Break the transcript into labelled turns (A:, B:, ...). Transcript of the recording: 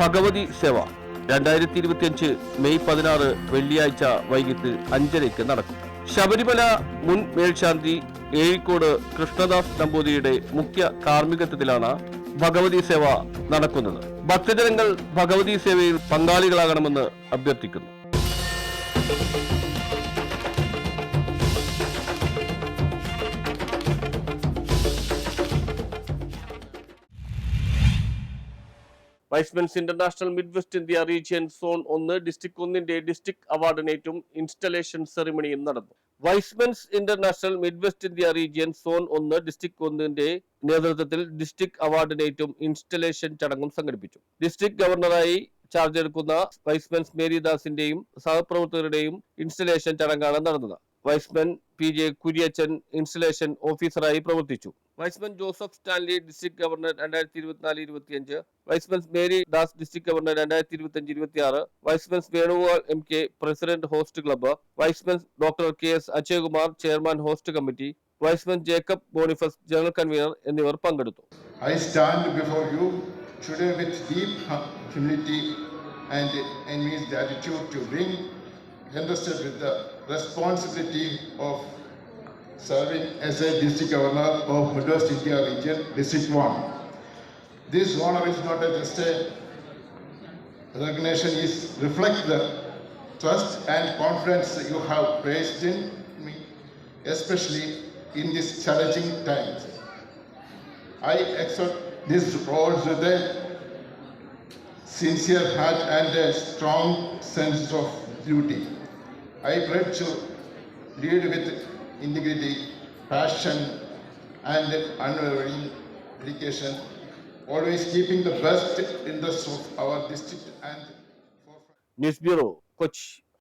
A: ഭഗവതി സേവ രണ്ടായിരത്തി ഇരുപത്തിയഞ്ച് മെയ് പതിനാറ് വെള്ളിയാഴ്ച വൈകിട്ട് അഞ്ചരയ്ക്ക് നടക്കും. ശബരിമല മുൻ മേൽശാന്തി ഏഴിക്കോട് കൃഷ്ണദാസ് നമ്പൂതിരിയുടെ മുഖ്യ കാർമ്മികത്വത്തിലാണ് ഭഗവതി സേവ നടക്കുന്നത്. ഭക്തജനങ്ങൾ ഭഗവതി സേവയിൽ പങ്കാളികളാകണമെന്ന് അഭ്യർത്ഥിക്കുന്നു. Y's men's international mid west India region zone ഒന്ന് ഡിസ്ട്രിക്ട് ഒന്നിന്റെ ഡിസ്ട്രിക്ട് അവാർഡിനേറ്റും ഇൻസ്റ്റലേഷൻ സെറിമണിയും നടന്നു. Y's men's international mid west India region zone ഒന്ന് ഡിസ്ട്രിക്ട് ഒന്നിന്റെ നേതൃത്വത്തിൽ ഡിസ്ട്രിക്ട് അവാർഡിനേറ്റും ഇൻസ്റ്റലേഷൻ ചടങ്ങും സംഘടിപ്പിച്ചു. ഡിസ്ട്രിക്ട് ഗവർണറായി ചാർജ് എടുക്കുന്ന വൈസ്മെൻസ് മേരിദാസിന്റെയും സഹപ്രവർത്തകരുടെയും ഇൻസ്റ്റലേഷൻ ചടങ്ങാണ് നടന്നത്. Y's men P J Kuriachan installation ഓഫീസറായി പ്രവർത്തിച്ചു. Y's man Joseph Stanley district governor രണ്ടായിരത്തി ഇരുപത്തിനാല് ഇരുപത്തിയഞ്ച്. Y's men's Mary Das district governor രണ്ടായിരത്തി ഇരുപത്തിയഞ്ച് ഇരുപത്തിയാറ്. Y's men's Venugopal M K president host club. Y's men's doctor K S Ajayakumar chairman host committee. Y's men Jacob Boniface general convener എന്നിവർ പങ്കെടുത്തു.
B: I stand before you today with deep humility and and means means to bring entrusted with the responsibility of serving as a district governor of Midwest India region, District 1. This honor is not just a recognition, it reflects the trust and confidence you have placed in me, especially in these challenging times. I accept this role with a sincere heart and a strong sense of duty. I tried to lead with integrity, passion, and unwavering dedication, always keeping the best interests of our district and.
A: News Bureau, Coach.